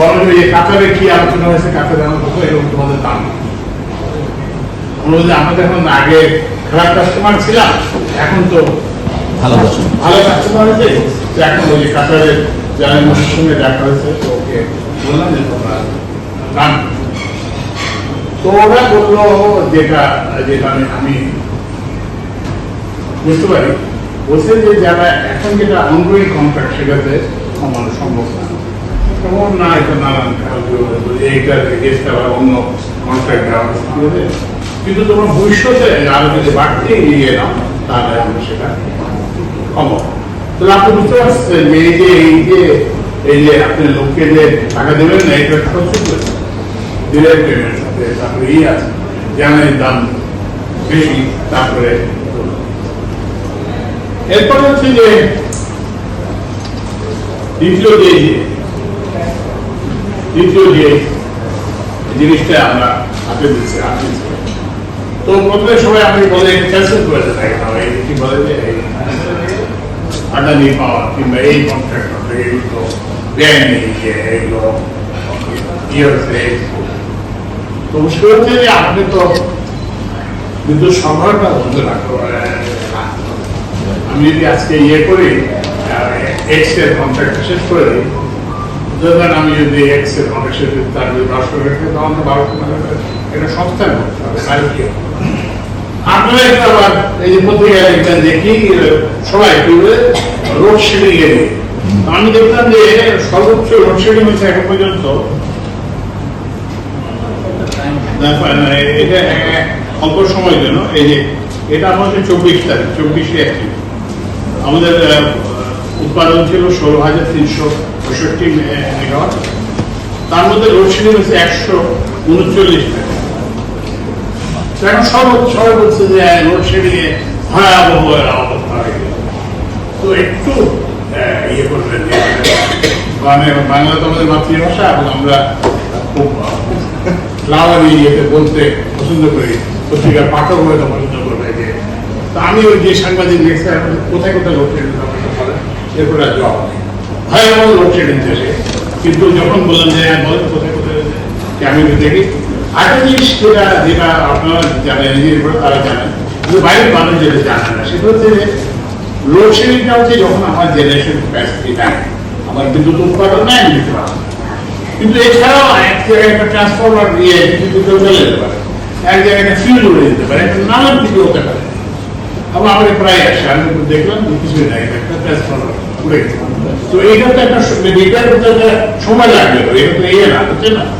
বরং কাতারে কি আলোচনা হয়েছে কাতারে আমার কোথাও এরকম তোমাদের দাম। আমরা তো এখন আগে খারাপ কাস্টমার ছিলাম এখন তো ভালো ভালো কাস্টমার হয়েছে। এখন ওই কাতারের যারা সঙ্গে দেখা হয়েছে ওকে বললাম যে তোমরা তো ওরা বলল যেটা যেটা আমি আমি বুঝতে পারি বলছে যে যারা এখন যেটা অনগোয়িং কন্ট্রাক্ট সেটাতে কমানো সম্ভব না। কেমন না এটা নানান এইটা আবার অন্য কন্ট্রাক্ট। কিন্তু তোমার ভবিষ্যতে আরও যদি বাড়তে এগিয়ে নাও তাহলে আমরা সেটা কমাবো তাহলে আপনি বুঝতে পারছেন এই এই যে এই যে আপনি লোককে যে টাকা দেবেন না এটা খরচ করে ডিরেক্ট পেমেন্ট আছে তারপরে ই আছে জ্ঞানের দাম বেশি তারপরে এরপর হচ্ছে যে দ্বিতীয় যে দ্বিতীয় যে জিনিসটা আমরা হাতে দিচ্ছি, হাতে তো প্রথমে সবাই আমি বলে ক্যান্সেল করে দেয় না এই কি বলে যে আদানি পাওয়া কিংবা এই কন্ট্রাক্ট এগুলো তো দেয়নি যে ইয়ে তো মুশকিল হচ্ছে যে আপনি তো বিদ্যুৎ সরবরাহটা বন্ধ রাখতে আমি যদি আজকে ইয়ে করি এক্সের কন্ট্রাক্ট শেষ করে দিই আমি যদি এক্সের শেষ করি তার যদি তখন তো টাকা এটা সংস্থায় করতে হবে আর কি আপনারা একটু আবার এই যে পত্রিকায় দেখবেন দেখি সবাই রোড শেডিং এ নিয়ে। আমি দেখলাম যে সর্বোচ্চ রোড শেডিং হচ্ছে এখন পর্যন্ত। এটা অল্প সময়ের জন্য। এই যে এটা আমাদের চব্বিশ তারিখ চব্বিশে এপ্রিল। আমাদের উৎপাদন ছিল ষোলো হাজার তিনশো পঁয়ষট্টি মেগাওয়াট। তার মধ্যে লোডশেডিং হচ্ছে একশো উনচল্লিশ এখন সব সবাই বলছে যে লোডশেডিং এ ভয়াবহ অবস্থা হয়ে। তো একটু ইয়ে করবেন মানে বাংলা তো আমাদের মাতৃভাষা, এবং আমরা খুব ফ্লাওয়ারি ইয়েতে বলতে পছন্দ করি। পত্রিকার পাঠক হয়তো পছন্দ করবে যে আমি ওই যে সাংবাদিক দেখছি কোথায় কোথায় লোডশেডিং এরপরে জবাব নেই। ভয়াবহ লোডশেডিং দেশে কিন্তু যখন বললাম যে হ্যাঁ বলেন, কোথায় কোথায় আমি দেখি। আরেকটা জিনিস যেটা যেটা আপনারা জানেন নিজের তারা জানেন। কিন্তু বাইরের মানুষ যেটা জানে না, সেটা হচ্ছে যে লোডশেডিংটা হচ্ছে যখন আমার জেনারেশন ক্যাপাসিটি নাই আমার বিদ্যুৎ উৎপাদন নাই দিতে কিন্তু এছাড়াও এক জায়গায় একটা ট্রান্সফরমার দিয়ে বিদ্যুৎ চলে যেতে পারে। এক জায়গায় একটা ফিউজ উড়ে যেতে পারে, একটা নানান কিছু হতে পারে। আবার আমাদের প্রায় আসে আমি দেখলাম কিছুই নাই, একটা ট্রান্সফরমার উড়ে গেছে। তো এইটা তো একটা রিপেয়ার সময় লাগবে। এটা না।